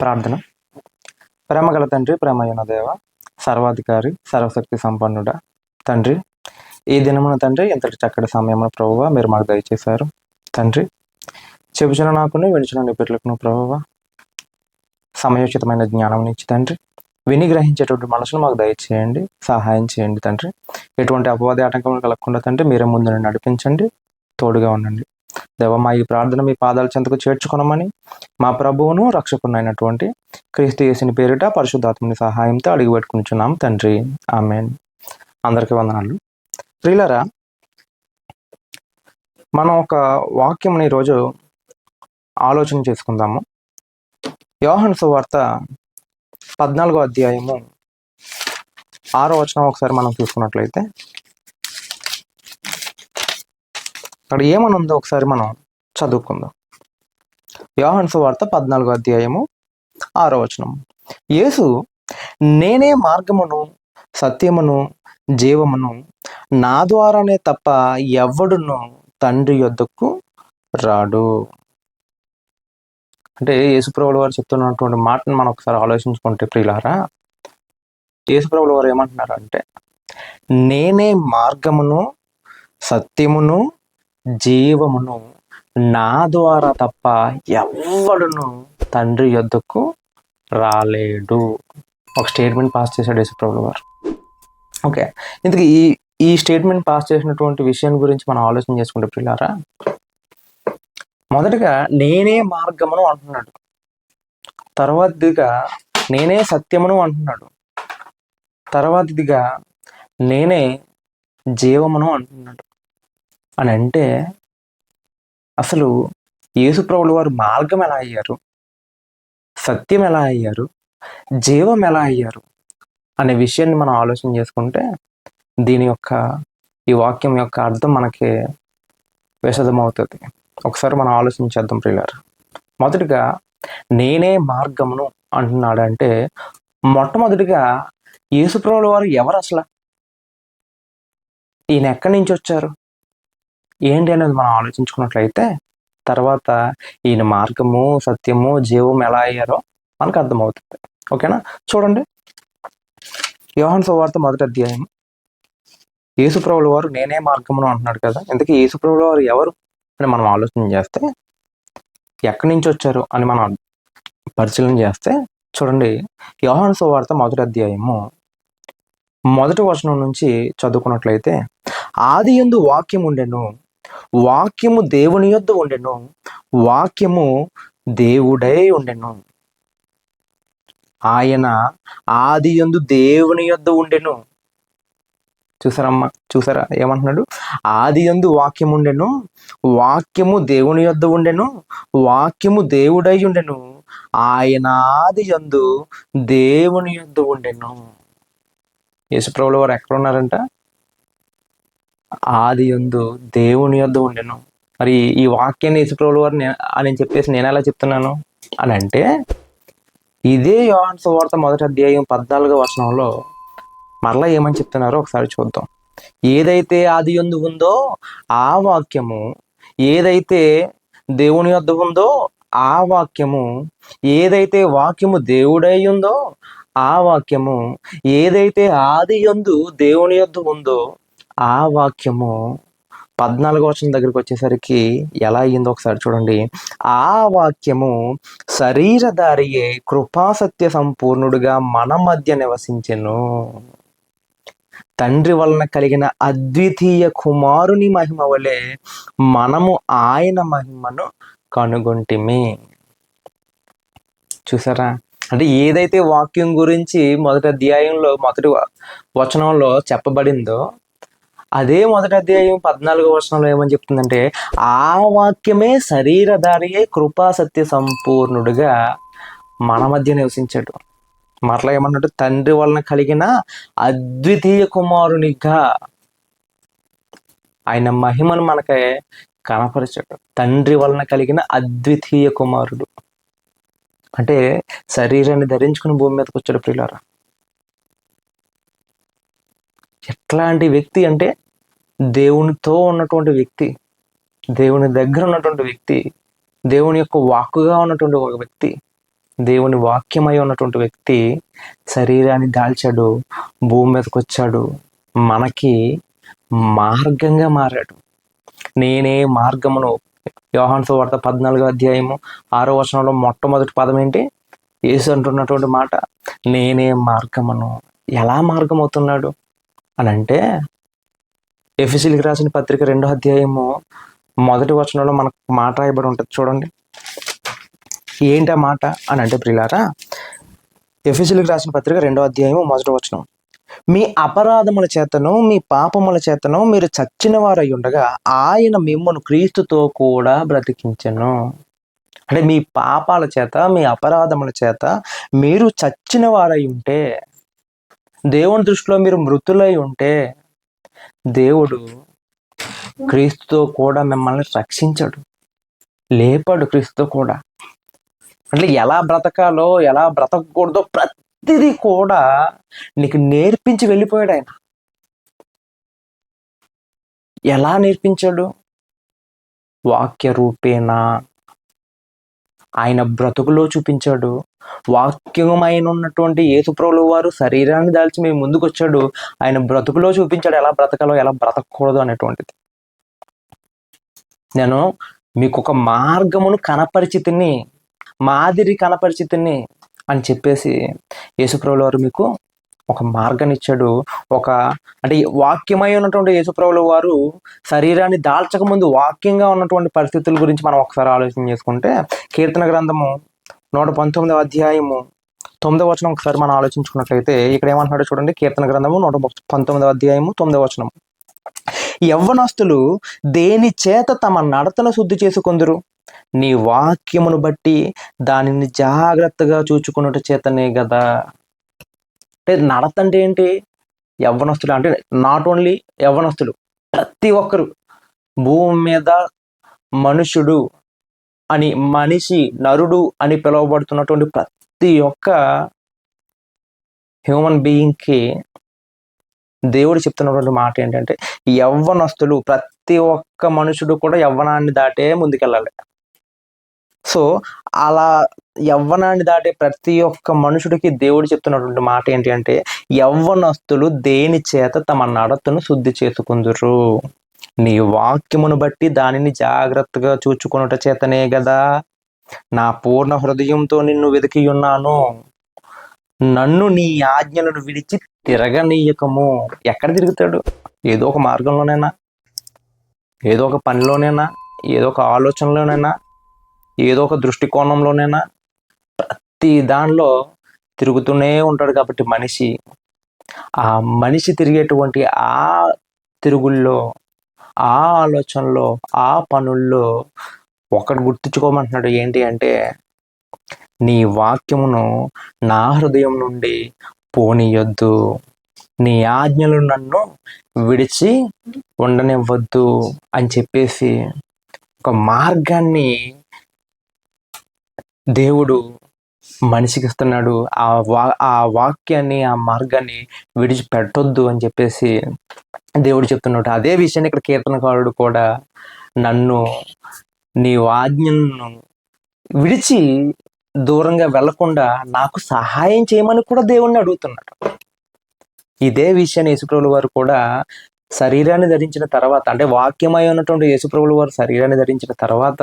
ప్రార్థన. ప్రేమగల తండ్రి ప్రేమయ్యన దేవ సర్వాధికారి సర్వశక్తి సంపన్నుడ తండ్రి ఈ దినమున తండ్రి ఎంతటి చక్కటి సమయమున ప్రభువ మీరు మాకు దయచేశారు. తండ్రి చెబుచిన నాకును వినిచిన నీ ప్రభువ సమయోచితమైన జ్ఞానం ఇచ్చి తండ్రి విని గ్రహించేటువంటి మనసును మాకు దయచేయండి సహాయం చేయండి తండ్రి. ఎటువంటి అపవాది ఆటంకములు కలగకుండా తండ్రి మీరే ముందు నడిపించండి తోడుగా ఉండండి. దేవ మా ఈ ప్రార్థన మీ పాదాల చెంతకు చేర్చుకున్నామని మా ప్రభువును రక్షకునైనటువంటి క్రీస్తు యేసుని పేరిట పరిశుద్ధాత్మని సహాయంతో అడిగి పెట్టుకుంటున్నాం తండ్రి. ఆమెన్. అందరికీ వందనాలు. ప్రియులరా మనం ఒక వాక్యంని ఈరోజు ఆలోచన చేసుకుందాము. యోహన్ సువార్త పద్నాలుగో అధ్యాయము ఆరో వచనం ఒకసారి మనం చూసుకున్నట్లయితే అక్కడ ఏమని ఉందో ఒకసారి మనం చదువుకుందాం. యోహన్ వార్త పద్నాలుగో అధ్యాయము ఆరో వచనం యేసు నేనే మార్గమును సత్యమును జీవమును నా ద్వారానే తప్ప ఎవడును తండ్రి యొద్దకు రాడు. అంటే యేసుప్రభుల వారు చెప్తున్నటువంటి మాటను మనం ఒకసారి ఆలోచించుకుంటే ప్రియులారా యేసుప్రభుల వారు ఏమంటున్నారు అంటే నేనే మార్గమును సత్యమును జీవమును నా ద్వారా తప్ప ఎవడును తండ్రి యొద్దకు రాలేడు. ఒక స్టేట్మెంట్ పాస్ చేశాడు యేసుప్రభుల వారు ఓకే. ఇందుకు ఈ ఈ స్టేట్మెంట్ పాస్ చేసినటువంటి విషయం గురించి మనం ఆలోచన చేసుకుంటే పిల్లారా మొదటగా నేనే మార్గమును అంటున్నాడు. తర్వాతదిగా నేనే సత్యమును అంటున్నాడు. తర్వాతదిగా నేనే జీవమును అంటున్నాడు. అని అంటే అసలు యేసుప్రభుల వారు మార్గం ఎలా అయ్యారు? సత్యం ఎలా అయ్యారు? జీవం ఎలా అయ్యారు? అనే విషయాన్ని మనం ఆలోచన చేసుకుంటే దీని యొక్క ఈ వాక్యం యొక్క అర్థం మనకి విషదమవుతుంది. ఒకసారి మనం ఆలోచించేద్దాం ప్రియులారు. మొదటిగా నేనే మార్గమును అంటున్నాడు అంటే మొట్టమొదటిగా యేసుప్రభుల వారు ఎవరు అసలు? ఈయన ఎక్కడి నుంచి వచ్చారు? ఏంటి అనేది మనం ఆలోచించుకున్నట్లయితే తర్వాత ఈయన మార్గము సత్యము జీవం ఎలా అయ్యారో మనకు అర్థమవుతుంది. ఓకేనా? చూడండి. యోహన్ సువార్త మొదటి అధ్యాయం యేసుప్రభుల వారు నేనే మార్గమును అంటున్నాడు కదా. ఇంతకీ యేసుప్రభుల వారు ఎవరు అని మనం ఆలోచన చేస్తే ఎక్కడి నుంచి వచ్చారు అని మనం పరిశీలన చేస్తే చూడండి. యోహన్ సువార్త మొదటి అధ్యాయము మొదటి వచనం నుంచి చదువుకున్నట్లయితే ఆది ఎందు వాక్యం ఉండెను వాక్యము దేవుని యొద్ద ఉండెను వాక్యము దేవుడై ఉండెను. ఆయన ఆది ఎందు దేవుని యొద్ద ఉండెను. చూసారమ్మా? చూసారా? ఏమంటున్నాడు? ఆది ఎందు వాక్యం ఉండెను వాక్యము దేవుని యొద్ద ఉండెను వాక్యము దేవుడై ఉండెను. ఆయన ఆది ఎందు దేవుని యొద్ద ఉండెను. యేసుప్రభుల వారు ఎక్కడ ఉన్నారంట ఆది ఎందు దేవుని యొద్ద ఉండెను. మరి ఈ వాక్యాన్ని యేసుప్రభుల వారు అని చెప్పేసి నేను ఎలా చెప్తున్నాను అని అంటే ఇదే యోహాన్ సువార్త మొదటి అధ్యాయం పద్నాలుగో వచనంలో మరలా ఏమని చెప్తున్నారో ఒకసారి చూద్దాం. ఏదైతే ఆది ఎందు ఉందో ఆ వాక్యము ఏదైతే దేవుని యొద్ద ఉందో ఆ వాక్యము ఏదైతే వాక్యము దేవుడై ఉందో ఆ వాక్యము ఏదైతే ఆది యందు దేవుని యొద్ద ఉందో ఆ వాక్యము పద్నాలుగో వచనం దగ్గరికి వచ్చేసరికి ఎలా అయ్యిందో ఒకసారి చూడండి. ఆ వాక్యము శరీరధారియే కృపాసత్య సంపూర్ణుడుగా మన మధ్య నివసించెను. తండ్రి వలన కలిగిన అద్వితీయ కుమారుని మహిమ వలె మనము ఆయన మహిమను కనుగొంటిమి. చూసారా? అంటే ఏదైతే వాక్యం గురించి మొదటి అధ్యాయంలో మొదటి వచనంలో చెప్పబడిందో అదే మొదటి అధ్యాయం పద్నాలుగో వర్షంలో ఏమని చెప్తుందంటే ఆ వాక్యమే శరీరధారియే కృపా సత్య సంపూర్ణుడుగా మన మధ్య నివసించాడు. మరలా ఏమన్నట్టు తండ్రి వలన కలిగిన అద్వితీయ కుమారునిగా ఆయన మహిమను మనకే కనపరిచాడు. తండ్రి వలన కలిగిన అద్వితీయ కుమారుడు. అంటే శరీరాన్ని ధరించుకుని భూమి మీదకి వచ్చాడు ప్రియులారా. ఎట్లాంటి వ్యక్తి అంటే దేవునితో ఉన్నటువంటి వ్యక్తి దేవుని దగ్గర ఉన్నటువంటి వ్యక్తి దేవుని యొక్క వాక్కుగా ఉన్నటువంటి ఒక వ్యక్తి దేవుని వాక్యమై ఉన్నటువంటి వ్యక్తి శరీరాన్ని దాల్చాడు భూమి మీదకి వచ్చాడు మనకి మార్గంగా మారాడు. నేనే మార్గమును. యోహాన్ వార్త పద్నాలుగో అధ్యాయము ఆరో వచనంలో మొట్టమొదటి పదం ఏంటి? యేసు అంటున్నటువంటి మాట నేనే మార్గమును. ఎలా మార్గం అవుతున్నాడు అని అంటే ఎఫ్ఎస్సీలకు రాసిన పత్రిక రెండో అధ్యాయము మొదటి వచనంలో మనకు మాట రాయబడి ఉంటుంది. చూడండి. ఏంటి ఆ మాట అని అంటే ప్రిలారా ఎఫ్ఎస్సీలకు రాసిన పత్రిక రెండో అధ్యాయము మొదటి వచనం. మీ అపరాధముల చేతను మీ పాపముల చేతను మీరు చచ్చిన వారై ఉండగా ఆయన మిమ్మల్ని క్రీస్తుతో కూడా బ్రతికించను. అంటే మీ పాపాల చేత మీ అపరాధముల చేత మీరు చచ్చిన వారై ఉంటే దేవుని దృష్టిలో మీరు మృతులై ఉంటే దేవుడు క్రీస్తుతో కూడా మిమ్మల్ని రక్షించాడు. లేపాడు క్రీస్తుతో కూడా. అంటే ఎలా బ్రతకాలో ఎలా బ్రతకకూడదో ప్రతిదీ కూడా నీకు నేర్పించి వెళ్ళిపోయాడు ఆయన. ఎలా నేర్పించాడు? వాక్య రూపేణ ఆయన బ్రతుకులో చూపించాడు. వాక్యమైన ఉన్నటువంటి యేసుప్రభులు వారు శరీరాన్ని దాల్చి మేము ముందుకు వచ్చాడు ఆయన బ్రతుకులో చూపించాడు. ఎలా బ్రతకాలో ఎలా బ్రతకూడదు అనేటువంటిది. నేను మీకు ఒక మార్గమును కనపరిచితిని మాదిరి కనపరిచితిని అని చెప్పేసి యేసుప్రభుల వారు మీకు ఒక మార్గాన్ని ఇచ్చాడు ఒక అంటే వాక్యమై ఉన్నటువంటి యేసుప్రభుల వారు శరీరాన్ని దాల్చక ముందు వాక్యంగా ఉన్నటువంటి పరిస్థితుల గురించి మనం ఒకసారి ఆలోచన చేసుకుంటే కీర్తన గ్రంథము నూట పంతొమ్మిదవ అధ్యాయము. తొమ్మిదవ వచనం ఒకసారి మనం ఆలోచించుకున్నట్లయితే ఇక్కడ ఏమంటున్నాడో చూడండి కీర్తన గ్రంథము నూట పంతొమ్మిదవ అధ్యాయము తొమ్మిదవ వచనం యవ్వనస్తులు దేని చేత తమ నడతను శుద్ధి చేసుకుందరు? నీ వాక్యమును బట్టి దానిని జాగ్రత్తగా చూచుకున్నట చేతనే కదా అంటే నడత అంటే ఏంటి? యవ్వనస్తులు అంటే నాట్ ఓన్లీ యవ్వనస్తులు ప్రతి ఒక్కరు భూమి మీద మనుషుడు అని మనిషి నరుడు అని పిలువబడుతున్నటువంటి ప్రతి ఒక్క హ్యూమన్ బీయింగ్కి దేవుడు చెప్తున్నటువంటి మాట ఏంటంటే యవ్వనస్తులు ప్రతి ఒక్క మనుషుడు కూడా యవ్వనాన్ని దాటే ముందుకెళ్ళాలి. సో అలా యవ్వనాన్ని దాటే ప్రతి ఒక్క మనుషుడికి దేవుడు చెప్తున్నటువంటి మాట ఏంటి అంటే యవ్వనస్తులు దేని చేత తమ నడతను శుద్ధి చేసుకుందరు? నీ వాక్యమును బట్టి దానిని జాగ్రత్తగా చూచుకొనుట చేతనే కదా నా పూర్ణ హృదయంతో నిన్ను వెతికి ఉన్నాను నన్ను నీ ఆజ్ఞలను విడిచి తిరగనీయకము. ఎక్కడ తిరుగుతాడు? ఏదో ఒక మార్గంలోనైనా ఏదో ఒక పనిలోనైనా ఏదో ఒక ఆలోచనలోనైనా ఏదో ఒక దృష్టికోణంలోనైనా ప్రతి దానిలో తిరుగుతూనే ఉంటాడు కాబట్టి మనిషి. ఆ మనిషి తిరిగేటువంటి ఆ తిరుగుల్లో ఆ ఆలోచనలో ఆ పనుల్లో ఒకటి గుర్తుంచుకోమంటున్నాడు ఏంటి అంటే నీ వాక్యమును నా హృదయం నుండి పోనీయొద్దు. నీ ఆజ్ఞలు నన్ను విడిచి ఉండనివ్వద్దు అని చెప్పేసి ఒక మార్గాన్ని దేవుడు మనిషికి ఇస్తున్నాడు ఆ వా ఆ వాక్యాన్ని ఆ మార్గాన్ని విడిచిపెట్టొద్దు అని చెప్పేసి దేవుడు చెప్తున్నాడు. అదే విషయాన్ని ఇక్కడ కీర్తనకారుడు కూడా నన్ను నీ వాజ్ఞను విడిచి దూరంగా వెళ్ళకుండా నాకు సహాయం చేయమని కూడా దేవుణ్ణి అడుగుతున్నాడు. ఇదే విషయాన్ని యేసుప్రభుల వారు కూడా శరీరాన్ని ధరించిన తర్వాత అంటే వాక్యమై ఉన్నటువంటి యేసుప్రభుల వారు శరీరాన్ని ధరించిన తర్వాత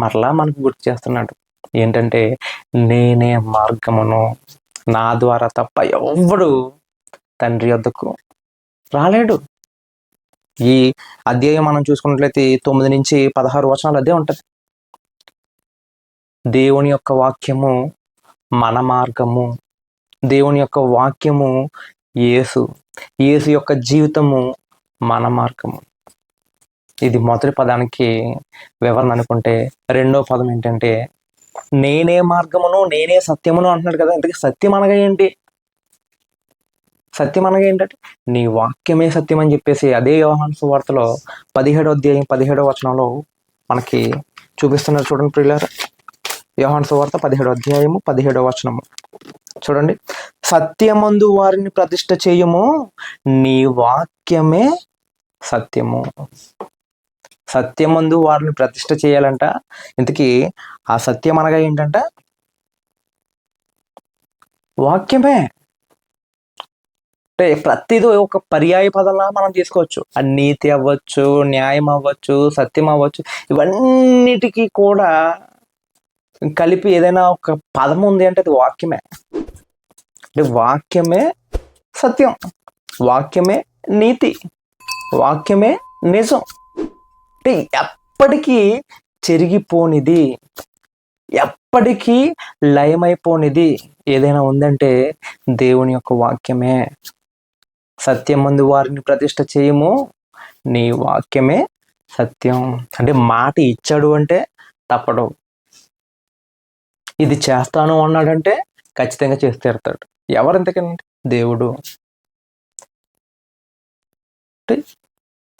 మరలా మనకు గుర్తు చేస్తున్నాడు. ఏంటంటే నేనే మార్గమును నా ద్వారా తప్ప ఎవ్వడు తండ్రి వద్దకు రాలేడు. ఈ అధ్యాయం మనం చూసుకున్నట్లయితే తొమ్మిది నుంచి పదహారు వచనాలు అదే ఉంటుంది. దేవుని యొక్క వాక్యము మన మార్గము. దేవుని యొక్క వాక్యము యేసు. యేసు యొక్క జీవితము మన మార్గము. ఇది మొదటి పదానికి వివరణ అనుకుంటే రెండో పదం ఏంటంటే నేనే మార్గమును నేనే సత్యమును అంటున్నాడు కదా. ఇంతకీ సత్యం అనగా ఏంటి? సత్యం అనగా ఏంటంటే నీ వాక్యమే సత్యం అని చెప్పేసి అదే వ్యవహాన్ వార్తలో పదిహేడో అధ్యాయం పదిహేడో వచనంలో మనకి చూపిస్తున్నారు చూడండి ప్రియులారా. వ్యవహాన్ వార్త పదిహేడో అధ్యాయము పదిహేడో వచనము. చూడండి. సత్యమందు వారిని ప్రతిష్ట చేయము నీ వాక్యమే సత్యము. సత్యమందు వారిని ప్రతిష్ట చేయాలంట. ఇంతకీ ఆ సత్యం అనగా ఏంటంట? వాక్యమే. అంటే ప్రతిదీ ఒక పర్యాయ పదంలా మనం తీసుకోవచ్చు. ఆ నీతి అవ్వచ్చు న్యాయం అవ్వచ్చు సత్యం అవ్వచ్చు ఇవన్నిటికీ కూడా కలిపి ఏదైనా ఒక పదం ఉంది అంటే అది వాక్యమే. అంటే వాక్యమే సత్యం. వాక్యమే నీతి. వాక్యమే నిజం. అంటే ఎప్పటికీ చెరిగిపోనిది ఎప్పటికీ లయమైపోనిది ఏదైనా ఉందంటే దేవుని యొక్క వాక్యమే. సత్యం మందు వారిని ప్రతిష్ట చేయము నీ వాక్యమే సత్యం. అంటే మాట ఇచ్చాడు అంటే తప్పడు ఇది చేస్తాను అన్నాడంటే ఖచ్చితంగా చేసి తీరుతాడు. ఎవరు ఎంతకండి దేవుడు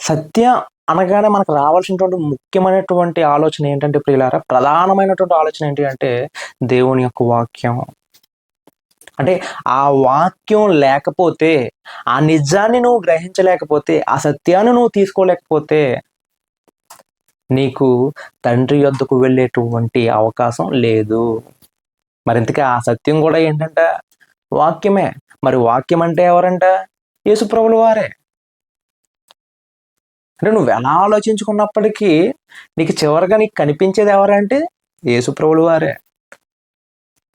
సత్య అనగానే మనకు రావాల్సినటువంటి ముఖ్యమైనటువంటి ఆలోచన ఏంటంటే ప్రియులారా ప్రధానమైనటువంటి ఆలోచన ఏంటి అంటే దేవుని యొక్క వాక్యం. అంటే ఆ వాక్యం లేకపోతే ఆ నిజాన్ని నువ్వు గ్రహించలేకపోతే ఆ సత్యాన్ని నువ్వు తీసుకోలేకపోతే నీకు తండ్రి యొద్దకు వెళ్ళేటువంటి అవకాశం లేదు. మరింతగా ఆ సత్యం కూడా ఏంటంట? వాక్యమే. మరి వాక్యం అంటే ఎవరంట? యేసుప్రభుల వారే. అంటే నువ్వు ఎలా ఆలోచించుకున్నప్పటికీ నీకు చివరిగా నీకు కనిపించేది ఎవరంటే యేసుప్రభులు వారే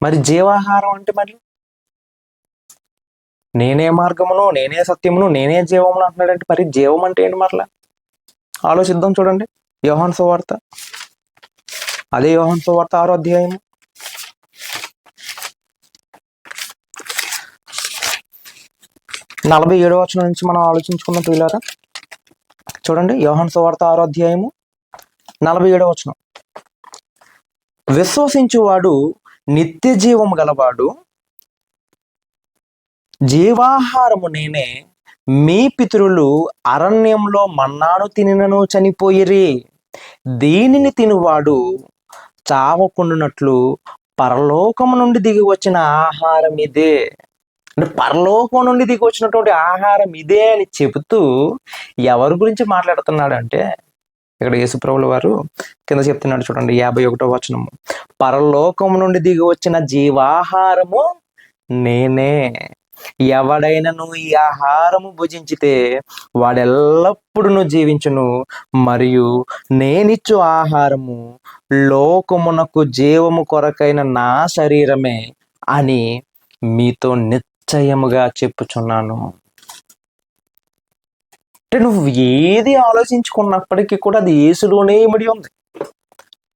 మరి జీవాహారం అంటే మరి? నేనే మార్గమును నేనే సత్యమును నేనే జీవమును అంటున్నాడంటే మరి జీవం అంటే ఏంటి మరలా? ఆలోచిద్దాం చూడండి. యోహాన్ సువార్త. అదే యోహాన్ సువార్త ఆరో అధ్యాయము. నలభై ఏడో వచనం నుంచి మనం ఆలోచించుకున్న ప్రియులారా. చూడండి యోహన్ సువార్త ఆరో అధ్యాయము నలభై ఏడవ వచనం. విశ్వసించువాడు నిత్య జీవము గలవాడు జీవాహారము నేనే మీ పితరులు అరణ్యంలో మన్నాను తినినను చనిపోయిరి. దీనిని తినువాడు చావకుండునట్లు పరలోకము నుండి దిగి వచ్చిన ఆహారం ఇదే అంటే పరలోకం నుండి దిగి వచ్చినటువంటి ఆహారం ఇదే అని చెబుతూ ఎవరి గురించి మాట్లాడుతున్నాడు అంటే ఇక్కడ యేసుప్రభుల వారు కింద చెప్తున్నాడు చూడండి యాభై ఒకటో వచనము. పరలోకం నుండి దిగి వచ్చిన జీవాహారము నేనే. ఎవడైనను ఈ ఆహారము భుజించితే వాడెల్లప్పుడూ జీవించును. మరియు నేనిచ్చు ఆహారము లోకమునకు జీవము కొరకైన నా శరీరమే అని మీతో నిశ్చయముగా చెప్పుచున్నాను. అంటే నువ్వు ఏది ఆలోచించుకున్నప్పటికీ కూడా అది ఏసులోనే ఇమిడి ఉంది.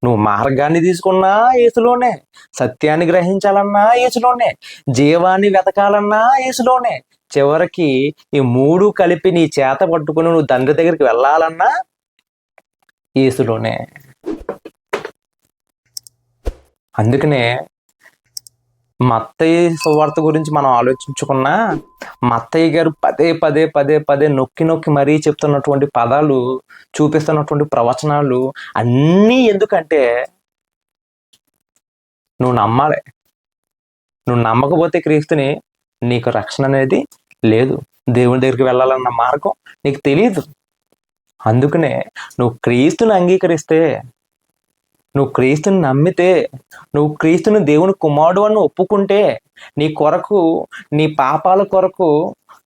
నువ్వు మార్గాన్ని తీసుకున్నా ఏసులోనే సత్యాన్ని గ్రహించాలన్నా ఏసులోనే జీవాన్ని వెతకాలన్నా ఏసులోనే చివరికి ఈ మూడు కలిపి నీ చేత పట్టుకుని నువ్వు తండ్రి దగ్గరికి వెళ్ళాలన్నా ఏసులోనే. అందుకనే మత్తయ్య సువార్త గురించి మనం ఆలోచించుకున్నా మత్తయ్య గారు పదే పదే పదే పదే నొక్కి నొక్కి మరీ చెప్తున్నటువంటి పదాలు చూపిస్తున్నటువంటి ప్రవచనాలు అన్నీ ఎందుకంటే నువ్వు నమ్మాలి. నువ్వు నమ్మకపోతే క్రీస్తుని నీకు రక్షణ అనేది లేదు. దేవుని దగ్గరికి వెళ్ళాలన్న మార్గం నీకు తెలియదు అందుకనే నువ్వు క్రీస్తుని అంగీకరిస్తే నువ్వు క్రీస్తుని నమ్మితే నువ్వు క్రీస్తుని దేవుని కుమారుడు అని ఒప్పుకుంటే నీ కొరకు నీ పాపాల కొరకు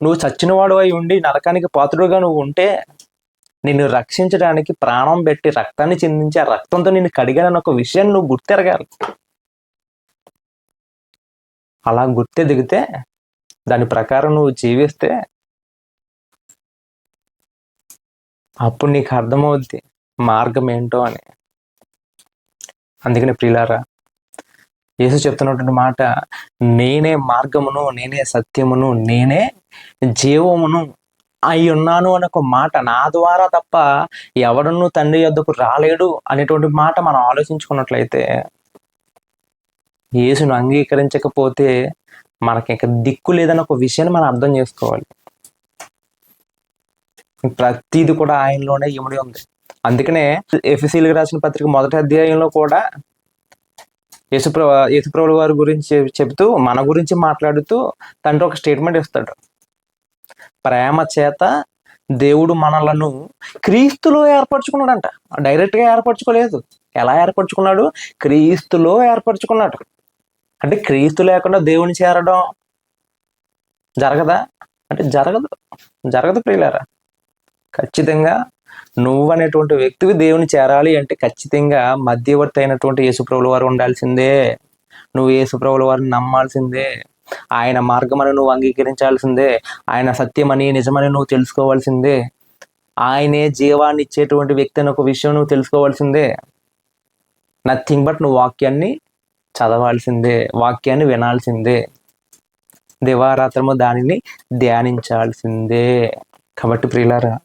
నువ్వు చచ్చినవాడు అయి ఉండి నరకానికి పాత్రుడుగా నువ్వు ఉంటే నిన్ను రక్షించడానికి ప్రాణం పెట్టి రక్తాన్ని చిందించి ఆ రక్తంతో నిన్ను కడిగాన ఒక విషయాన్ని నువ్వు గుర్తెరగాలి. అలా గుర్తెదిగితే దాని ప్రకారం నువ్వు జీవిస్తే అప్పుడు నీకు అర్థమవుద్ది మార్గం ఏంటో అని. అందుకని ప్రియులారా యేసు చెప్తున్నటువంటి మాట నేనే మార్గమును నేనే సత్యమును నేనే జీవమును అయి ఉన్నాను అనే ఒక మాట నా ద్వారా తప్ప ఎవడను తండ్రి యొద్దకు రాలేడు అనేటువంటి మాట మనం ఆలోచించుకున్నట్లయితే యేసును అంగీకరించకపోతే మనకి ఇంకా దిక్కు లేదన్న ఒక విషయాన్ని మనం అర్థం చేసుకోవాలి. ప్రతిది కూడా ఆయనలోనే ఇమిడి ఉంది. అందుకనే ఎఫ్ఎసీలకు రాసిన పత్రిక మొదటి అధ్యాయంలో కూడా యేసుప్ర యేసుప్రభుల వారి గురించి చెబుతూ మన గురించి మాట్లాడుతూ తండ్రి ఒక స్టేట్మెంట్ ఇస్తాడు. ప్రేమ చేత దేవుడు మనలను క్రీస్తులో ఏర్పరచుకున్నాడంట. డైరెక్ట్గా ఏర్పరచుకోలేదు. ఎలా ఏర్పరచుకున్నాడు? క్రీస్తులో ఏర్పరచుకున్నాడు. అంటే క్రీస్తు లేకుండా దేవుని చేరడం జరగదా? అంటే జరగదు. జరగదు ప్రియులారా. ఖచ్చితంగా నువ్వు అనేటువంటి వ్యక్తివి దేవుని చేరాలి అంటే ఖచ్చితంగా మధ్యవర్తి అయినటువంటి యేసుప్రభుల వారు ఉండాల్సిందే. నువ్వు యేసుప్రభుల వారిని నమ్మాల్సిందే. ఆయన మార్గమని నువ్వు అంగీకరించాల్సిందే. ఆయన సత్యమని నిజమని నువ్వు తెలుసుకోవాల్సిందే. ఆయనే జీవాన్ని ఇచ్చేటువంటి వ్యక్తి అని ఒక విషయం నువ్వు తెలుసుకోవాల్సిందే. నథింగ్ బట్ నువ్వు వాక్యాన్ని చదవాల్సిందే. వాక్యాన్ని వినాల్సిందే. దివారాత్రము దానిని ధ్యానించాల్సిందే. కాబట్టి ప్రియులారా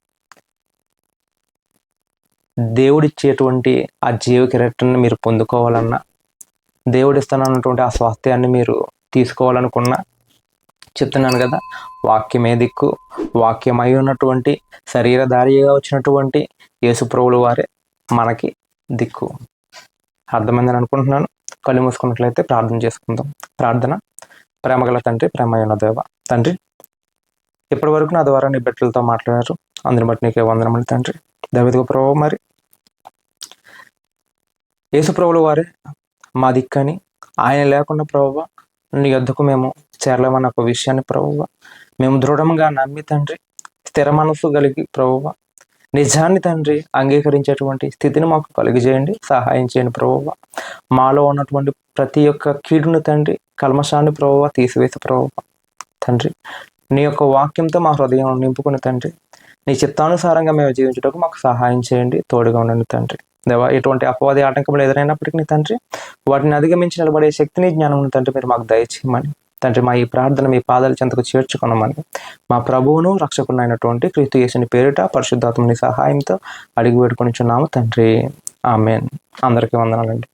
దేవుడిచ్చేటువంటి ఆ జీవ కిరీటాన్ని మీరు పొందుకోవాలన్నా దేవుడిస్తానన్నటువంటి ఆ స్వాస్థ్యాన్ని మీరు తీసుకోవాలనుకున్నా చెప్తున్నాను కదా వాక్యమే దిక్కు వాక్యమై ఉన్నటువంటి శరీరధారిగా వచ్చినటువంటి యేసుప్రభులు వారే మనకి దిక్కు. అర్థమైందని అనుకుంటున్నాను. కళ్ళు మూసుకున్నట్లయితే ప్రార్థన చేసుకుందాం. ప్రార్థన. ప్రేమగల తండ్రి ప్రేమ ఉన్న దేవ. తండ్రి ఇప్పటి వరకు నా ద్వారా నీ బిడ్డలతో మాట్లాడారు. అందుని బట్టి నీకే వందనమని తండ్రి. దవిదిగో ప్రభు మరి యేసుప్రభుల వారే మా దిక్కని. ఆయన లేకుండా ప్రభువ నీ యొద్దకు మేము చేరలేమన్న ఒక విషయాన్ని ప్రభువ మేము దృఢంగా నమ్మి తండ్రి స్థిర మనసు కలిగి ప్రభువ నిజాన్ని తండ్రి అంగీకరించేటువంటి స్థితిని మాకు కలిగజేయండి సహాయం చేయండి ప్రభువ. మాలో ఉన్నటువంటి ప్రతి ఒక్క కీడును తండ్రి కల్మషాన్ని ప్రభువ తీసివేసి ప్రభువ. తండ్రి నీ యొక్క వాక్యంతో మా హృదయం నింపుకుని తండ్రి నీ చిత్తానుసారంగా మేము జీవించడానికి మాకు సహాయం చేయండి తోడుగా ఉండండి తండ్రి. దేవా ఎటువంటి అపవాది ఆటంకములు ఎదురైనప్పటికీ నీ తండ్రి వాటిని అధిగమించి నిలబడే శక్తిని జ్ఞానం తండ్రి మీరు మాకు దయచేయమని. తండ్రి మా ఈ ప్రార్థన మీ పాదాల చెంతకు చేర్చుకున్నామని మా ప్రభువును రక్షకునైనటువంటి క్రీస్తు యేసుని పేరిట పరిశుద్ధాత్మని సహాయంతో అడిగి పెట్టుకుని చున్నాము తండ్రి. ఆమెన్. అందరికీ వందనాలండి.